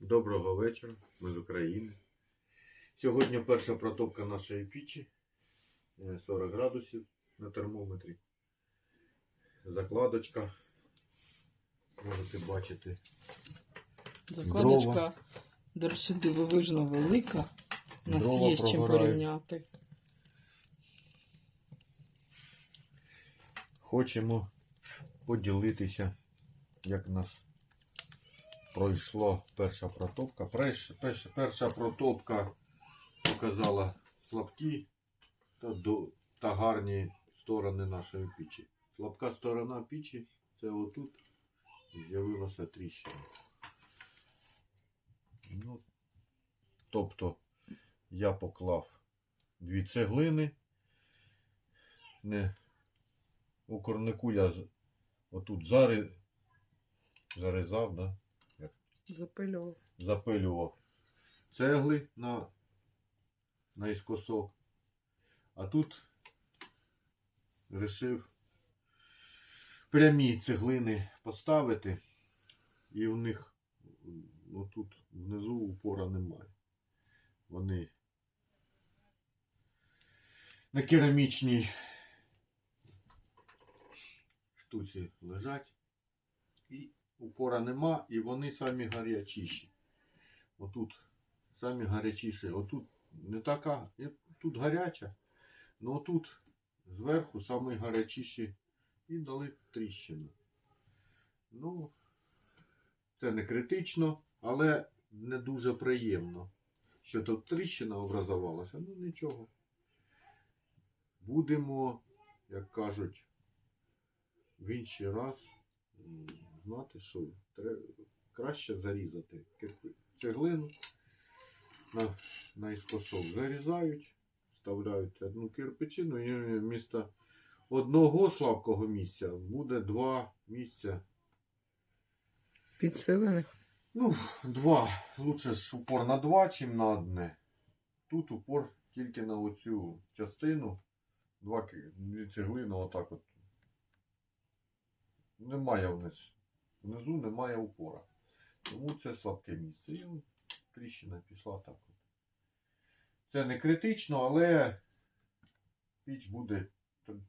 Доброго вечора, ми з України. Сьогодні перша протопка нашої пічі. Е, 40 градусів на термометрі. Закладочка. Можете бачити. Закладочка, до речі, дивовижно велика. У нас Дрова є з чим порівняти. Хочемо поділитися, як нас пройшла перша протопка. Перша, перша, протопка показала слабкі та, до, та гарні сторони нашої пічі. Слабка сторона пічі це отут з'явилася тріщина. Ну, тобто я поклав дві цеглини. Не у корнику я отут зари, зарізав, да? Запильовував. запилював цегли на, наискосок. А тут вирішив прямі цеглини поставити, і в них ну, тут внизу упора немає. Вони на керамічній штуці лежать. Упора нема, і вони самі гарячіші. Отут самі гарячіші. Отут не така, тут гаряча, але отут зверху самі гарячіші і дали тріщину. Ну, це не критично, але не дуже приємно, що тут тріщина образувалася. Ну нічого. Будемо, як кажуть, в інший раз знати, що треба краще зарізати цеглину на, наискосок. Зарізають, вставляють одну кирпичину і вмісто одного слабкого місця буде два місця. Підсилених. Ну, два. Лучше ж упор на два, чим на одне. Тут упор тільки на оцю частину. Два цеглини отак от. Немає вниз. Внизу немає упора. Тому це слабке місце. І тріщина пішла так от. Це не критично, але піч буде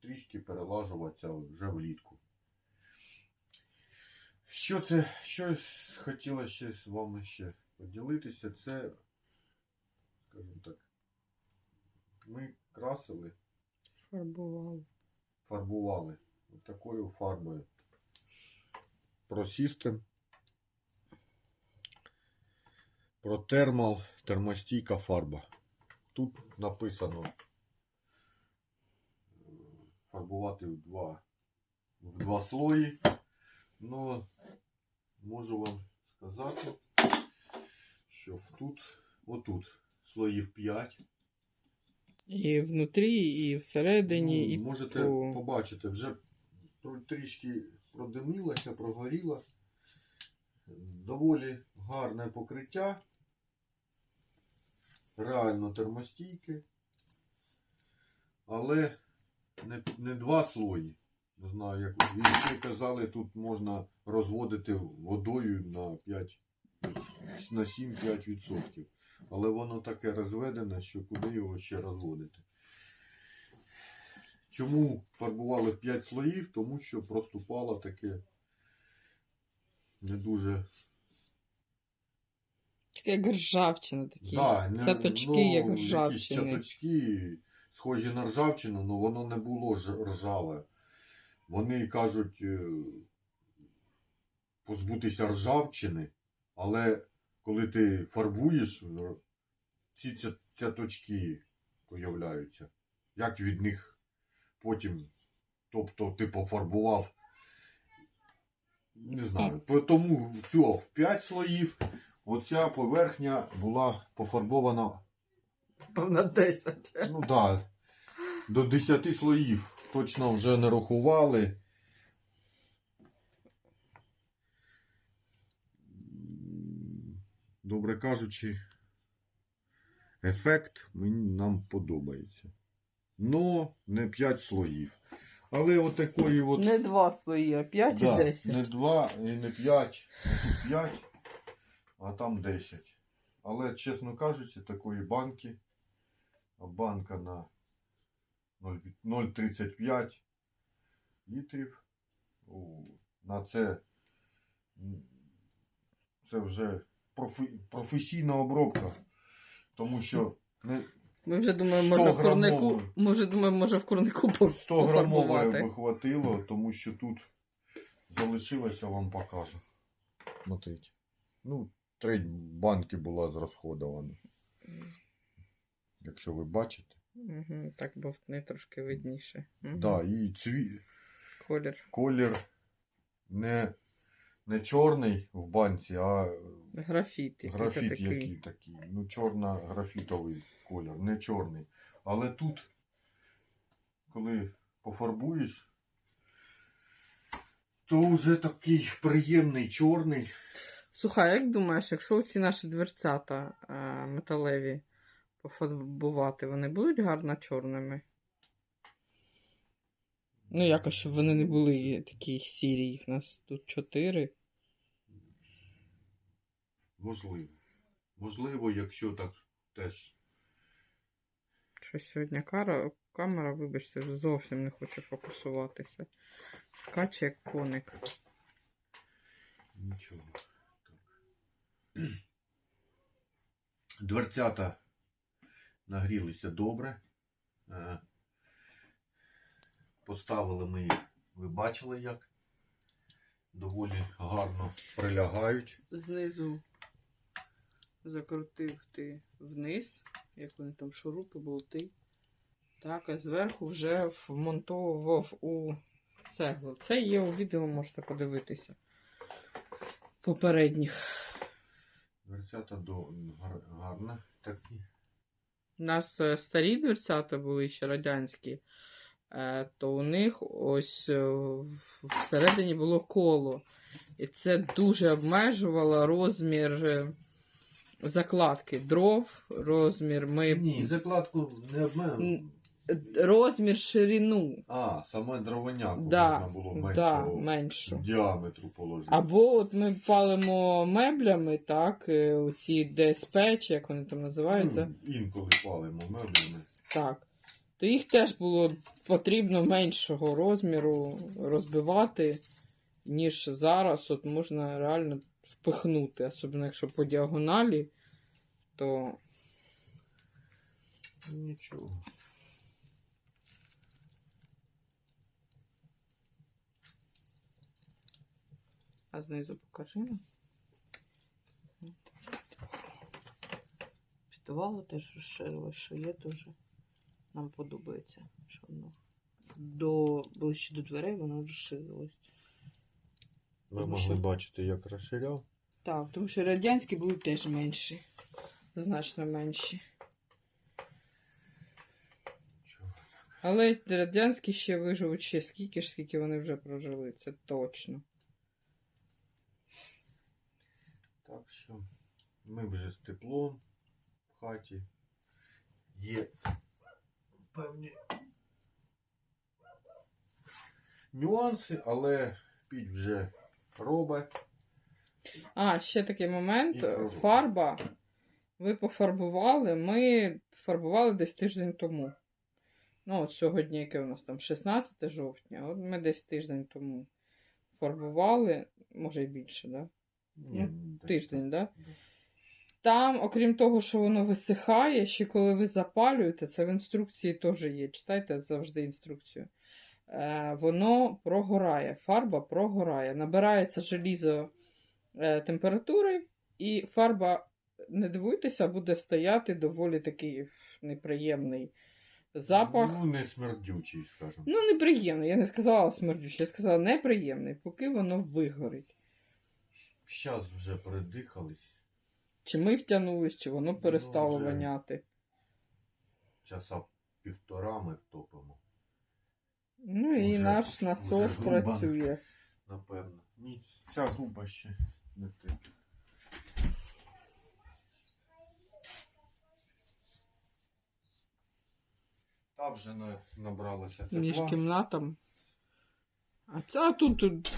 трішки перелажуватися вже влітку. Що це, щось хотіла ще з вами ще поділитися, це, скажімо так, ми красили, Фарбували. фарбували такою фарбою. Просістем. Про термал, термостійка фарба. Тут написано фарбувати в два, в два слої. Ну, можу вам сказати, що тут, отут слоїв 5. І внутрі, і всередині, Ну, і можете по... побачити, вже трішки продимілося, прогоріло. Доволі гарне покриття. Реально термостійке. Але не, не два слої. Не знаю, як військи казали, тут можна розводити водою на 5, на 7-5%. Але воно таке розведене, що куди його ще розводити. Чому фарбували в 5 слоїв? Тому що проступало таке не дуже. Таке як ржавчина такі. Да, не- Цяточки, ну, як якісь ржавчини. Чаточки, схожі на ржавчину, але воно не було ж- ржаве. Вони кажуть е, позбутися ржавчини, але коли ти фарбуєш, ці цяточки появляються. Як від них потім, тобто ти пофарбував. Не знаю. Тому цього в 5 слоїв оця поверхня була пофарбована На 10. Ну так. Да, до 10 слоїв точно вже не рахували. Добре кажучи, ефект мені нам подобається. Но не 5 слоїв. Але отакої от. Не два слої, а 5 да, і 10. не 2 і не 5, а тут 5. а там 10. Але, чесно кажучи, такої банки, банка на 0,35 літрів, на це, це вже професійна обробка. Тому що не Ми вже думаємо, може в курнику. Ми вже думаємо, може в курнику по- 100 грамової пофарбувати. би хватило, тому що тут залишилося, вам покажу. Смотрите. Ну, треть банки була зрозходована. Якщо ви бачите. Угу, так бовтни трошки видніше. Угу. Да, і цві... Колір. колір не, не чорний в банці, а Графіт. який графіт такий. який такий. Ну, чорно-графітовий колір, не чорний. Але тут, коли пофарбуєш, то вже такий приємний чорний. Слухай, як думаєш, якщо ці наші дверцята е, металеві пофарбувати, вони будуть гарно чорними? Ну, якось, щоб вони не були такі сірі, їх нас тут чотири. Можливо. Можливо, якщо так теж. Щось сьогодні кара, камера, вибачте, вже зовсім не хоче фокусуватися. Скаче як коник. Нічого. Так. Дверцята нагрілися добре. Поставили ми їх, ви бачили як. Доволі гарно прилягають. Знизу закрутив ти вниз, як вони там шурупи, болти. Так, а зверху вже вмонтовував у цеглу. Це є у відео, можете подивитися. Попередніх. Дверцята до гар- гарно такі. У нас е, старі дверцята були ще радянські, то у них ось е, всередині було коло. І це дуже обмежувало розмір е, закладки дров, розмір ми... Ні, закладку не обмежено. М, розмір ширину. А, саме дровоняку Да, можна було да, меншу. діаметру положити. Або от ми палимо меблями, так, е, оці ДСП, чи як вони там називаються. Ну, інколи палимо меблями. Так. То їх теж було потрібно меншого розміру розбивати, ніж зараз. От можна реально впихнути, особливо якщо по діагоналі, то Нічого. а знизу покажи. Підвало теж розширилось, що є дуже. Нам подобається, що воно до ближче до дверей воно розширилось. Ви Тому могли що- бачити, як розширяв. Так, тому що радянські були теж менші. Значно менші. Але радянські ще виживуть ще скільки ж, скільки вони вже прожили, це точно. Так що ми вже з теплом в хаті. Є певні нюанси, але піть вже робить. А, ще такий момент. Фарба. Ви пофарбували. Ми фарбували десь тиждень тому. Ну, от сьогодні, яке у нас там 16 жовтня, от ми десь тиждень тому фарбували, може і більше, да? Ні, десь Тиждень, да? Там, окрім того, що воно висихає, ще коли ви запалюєте, це в інструкції теж є. Читайте завжди інструкцію. Е, воно прогорає, фарба прогорає. Набирається желізо е, температури, і фарба, не дивуйтеся, буде стояти доволі такий неприємний запах. Ну, не смердючий, скажімо. Ну, неприємний. Я не сказала смердючий, я сказала неприємний, поки воно вигорить. Зараз вже передихались. Чи ми втягнулись, чи воно перестало вже. воняти. Часа півтора ми втопимо, Ну і Уже- наш уже насос грубо. працює. напевно. Ні, ця груба ще не те. Та вже на- набралося тепла. Між кімнатами. А це а тут, тут,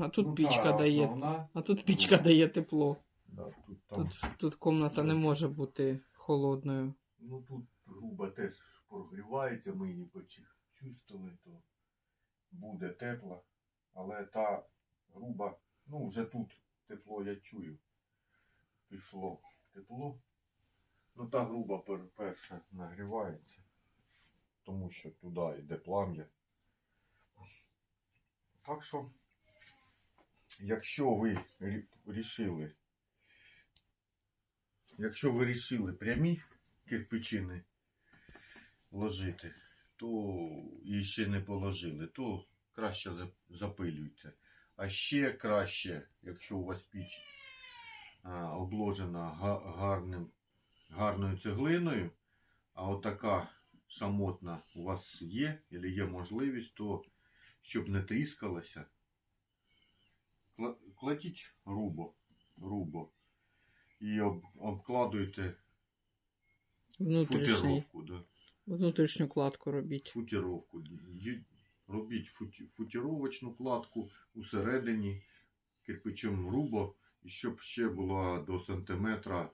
а тут Ну, пічка та дає. основна, А тут пічка дає тепло. Да, тут, там, Тут, тут комната не може бути холодною. Ну тут груба теж прогрівається, ми її почистили, то буде тепло. Але та груба, ну вже тут тепло я чую. Пішло тепло. Ну та груба пер- перша нагрівається, тому що туди йде плам'я. Так що, якщо ви рі- рішили, якщо ви рішили прямі кирпичини ложити, то і ще не положили, то краще запилюйте. А ще краще, якщо у вас піч а, обложена гарним, гарною цеглиною, а отака шамотна у вас є, або є можливість, то щоб не тріскалося, кла- кладіть грубо, грубо і об, обкладуйте Внутрішній, футировку. Да. внутрішню кладку робіть. футировку. Ї- Робіть футі, футіровочну кладку усередині кирпичом грубо, і щоб ще була до сантиметра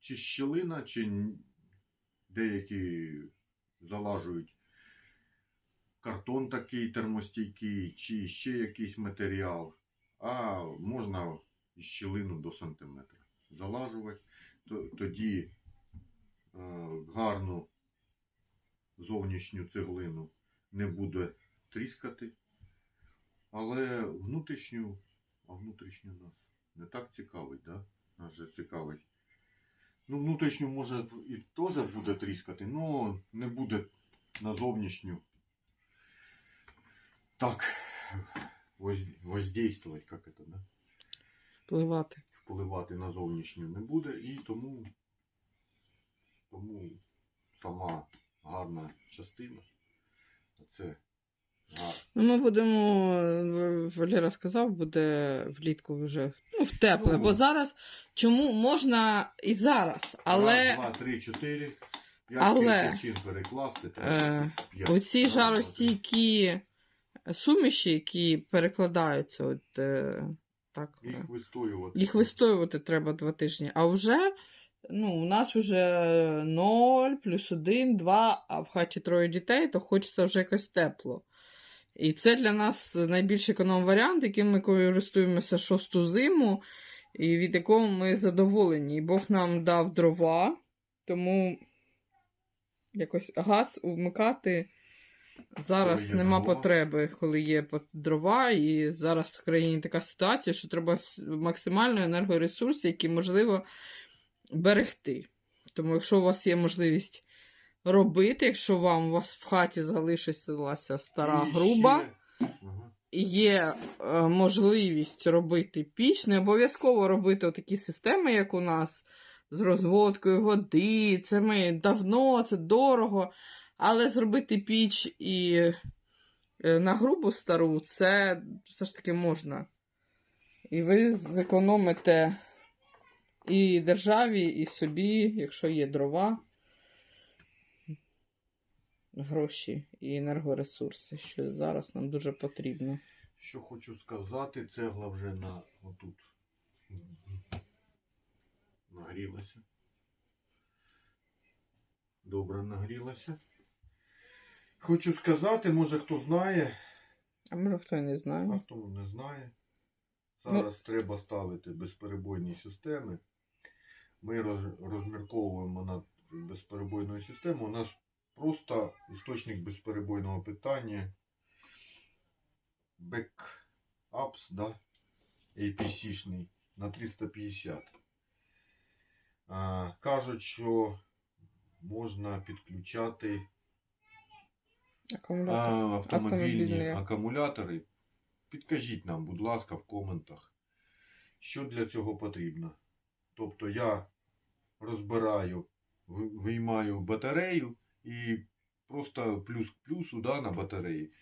чи щілина, чи н- деякі залажують картон такий термостійкий, чи ще якийсь матеріал. А можна щілину до сантиметра залажувати. Тоді е, гарну зовнішню цеглину не буде тріскати. Але внутрішню, а внутрішню нас не так цікавить, да? Нас же цікавить. Ну, внутрішню може і теж буде тріскати, але не буде на зовнішню так воздействовать, як це, да? Впливати. Впливати на зовнішню не буде, і тому, тому сама гарна частина. Це Ну, ми будемо, Валера сказав, буде влітку вже ну, в тепле. Ну. Бо зараз чому можна і зараз, але Раз, два, три, чотири. Як Але, перекласти, то е, оці жаростійкі суміші, які перекладаються, от, е, так, е, Їх вистоювати. їх вистоювати треба два тижні. А вже ну, у нас вже 0, плюс 1, 2, а в хаті троє дітей, то хочеться вже якось тепло. І це для нас найбільш економ варіант, яким ми користуємося шосту зиму, і від якого ми задоволені. І Бог нам дав дрова, тому якось газ вмикати зараз Коли нема дрова. потреби, коли є дрова, і зараз в країні така ситуація, що треба максимально енергоресурси, які можливо берегти. Тому, якщо у вас є можливість робити, якщо вам у вас в хаті залишилася стара І груба, ще- є е, можливість робити піч, не обов'язково робити такі системи, як у нас, з розводкою води. Це ми давно, це дорого. Але зробити піч і е, на грубу стару, це все ж таки можна. І ви зекономите і державі, і собі, якщо є дрова, гроші і енергоресурси, що зараз нам дуже потрібно. Що хочу сказати, цегла вже на отут нагрілася. Добре нагрілася. Хочу сказати, може хто знає, А може хто і не а хто не знає. Зараз треба ставити безперебойні системи. Ми роз- розмірковуємо над безперебойною системою. У нас просто істочник безперебойного питання. Backups, да? APC-шний на 350. А, кажуть, що можна підключати Акумулятор. автомобільні Автомобільні. акумулятори. Підкажіть нам, будь ласка, в коментах, що для цього потрібно. Тобто я розбираю, виймаю батарею і просто плюс к плюсу да, на батареї.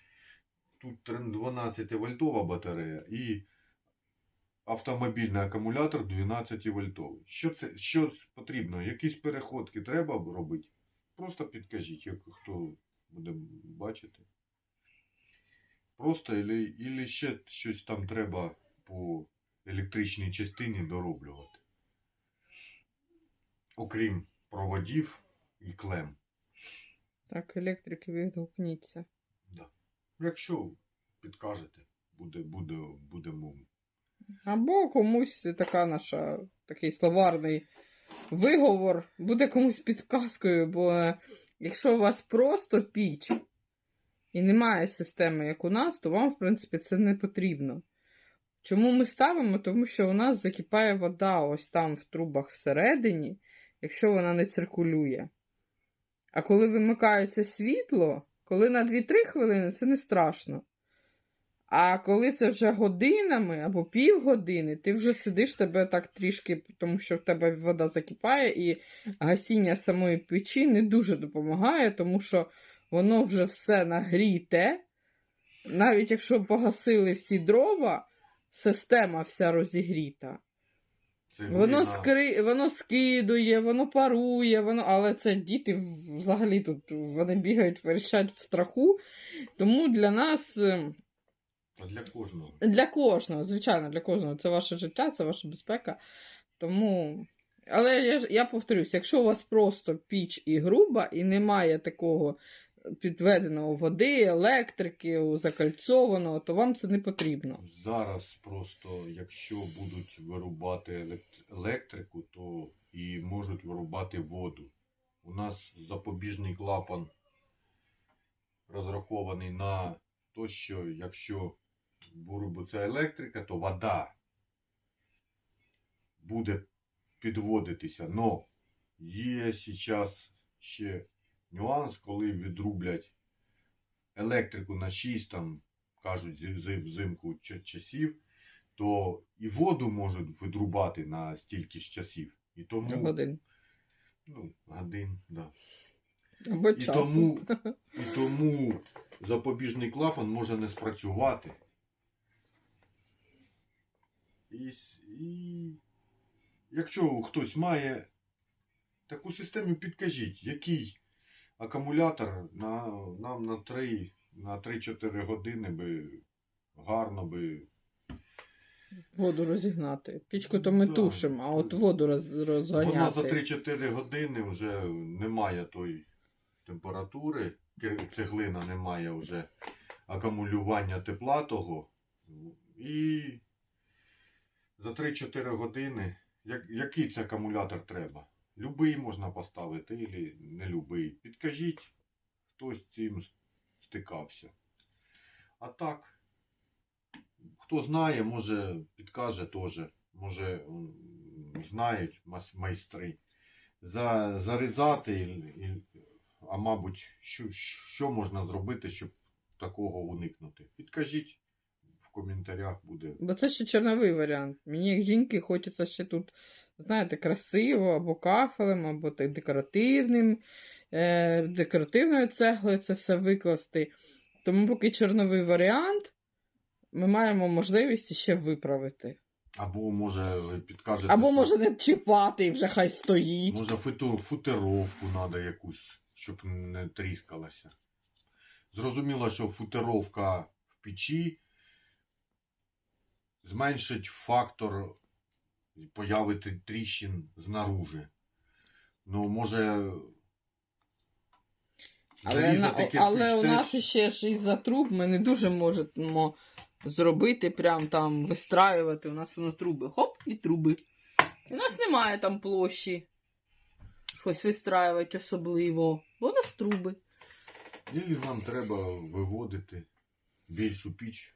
Тут 12 вольтова батарея і автомобільний акумулятор 12 вольтовий. Що це що потрібно? Якісь переходки треба робити? Просто підкажіть, як хто буде бачити. Просто ілі ще щось там треба по електричній частині дороблювати. окрім проводів і клем. Так, електрики відгукніться. Да. Якщо підкажете, буде, буде, будемо. Або комусь така наша такий словарний виговор буде комусь підказкою, бо якщо у вас просто піч і немає системи, як у нас, то вам, в принципі, це не потрібно. Чому ми ставимо? Тому що у нас закипає вода ось там в трубах всередині, якщо вона не циркулює. А коли вимикається світло, коли на 2-3 хвилини, це не страшно. А коли це вже годинами або півгодини, ти вже сидиш тебе так трішки, тому що в тебе вода закипає, і гасіння самої печі не дуже допомагає, тому що воно вже все нагріте. Навіть якщо погасили всі дрова, система вся розігріта. Воно, скри... воно скидує, воно парує, воно... але це діти взагалі тут вони бігають, верещать в страху. Тому для нас. А для кожного. для кожного, звичайно, для кожного. Це ваше життя, це ваша безпека. Тому. Але я, я повторюсь, якщо у вас просто піч і груба, і немає такого підведеного води, електрики, закальцованого, то вам це не потрібно. Зараз просто, якщо будуть вирубати електрику, то і можуть вирубати воду. У нас запобіжний клапан розрахований на те, що якщо вирубиться електрика, то вода буде підводитися. Но є зараз ще нюанс, коли відрублять електрику на 6 там кажуть, взимку часів, то і воду можуть видрубати на стільки ж часів. І тому Годин. ну, годин, да. Або І часу. тому, і тому запобіжний клапан може не спрацювати. І, і якщо хтось має таку систему, підкажіть, який акумулятор на, нам на 3 на 3-4 години би гарно би. Воду розігнати. Пічку то ми Да. тушимо, а от воду роз... Вона за 3-4 години вже немає тої температури, цеглина не має вже акумулювання тепла того. І за 3-4 години, як, який це акумулятор треба? Любий можна поставити, або не любий. Підкажіть, хтось з цим стикався. А так, хто знає, може підкаже теж. Може знають майстри. За, зарізати, і- і- а мабуть, що, що можна зробити, щоб такого уникнути? Підкажіть коментарях буде. Бо це ще чорновий варіант. Мені як жінки хочеться ще тут, знаєте, красиво, або кафелем, або декоративним, е, декоративною цеглою це все викласти. Тому поки чорновий варіант, ми маємо можливість ще виправити. Або може ви підкажете, Або що- може не чіпати і вже хай стоїть. Може футу, футеровку треба якусь, щоб не тріскалася. Зрозуміло, що футеровка в печі зменшить фактор появи тріщин знаружи. Ну, може. Але, на, але у нас ще ж із-за труб ми не дуже можемо зробити, прям там вистраювати. У нас воно труби. Хоп, і труби. У нас немає там площі. Щось вистраювати особливо. Бо у нас труби. Ілі нам треба виводити більшу піч.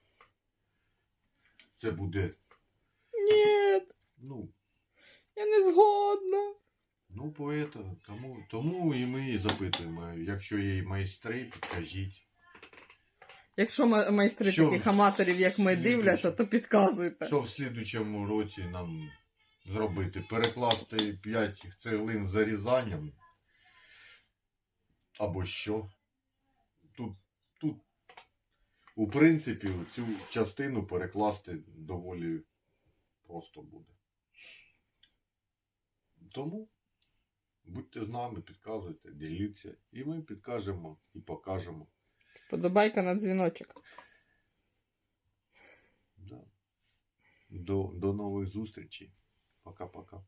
Це буде, Ні, ну, я не згодна. ну, поета. Тому, тому і ми запитуємо. Якщо є майстри, підкажіть. Якщо майстри Що таких аматорів, як ми, дивляться, то підказуйте. Що в слідучому році нам зробити? Перекласти 5 цеглин зарізанням? Або що? Тут, тут, у принципі, цю частину перекласти доволі просто буде. Тому будьте з нами, підказуйте, діліться, і ми підкажемо і покажемо. Подобайка на дзвіночок. Да. До, до нових зустрічей. Пока-пока.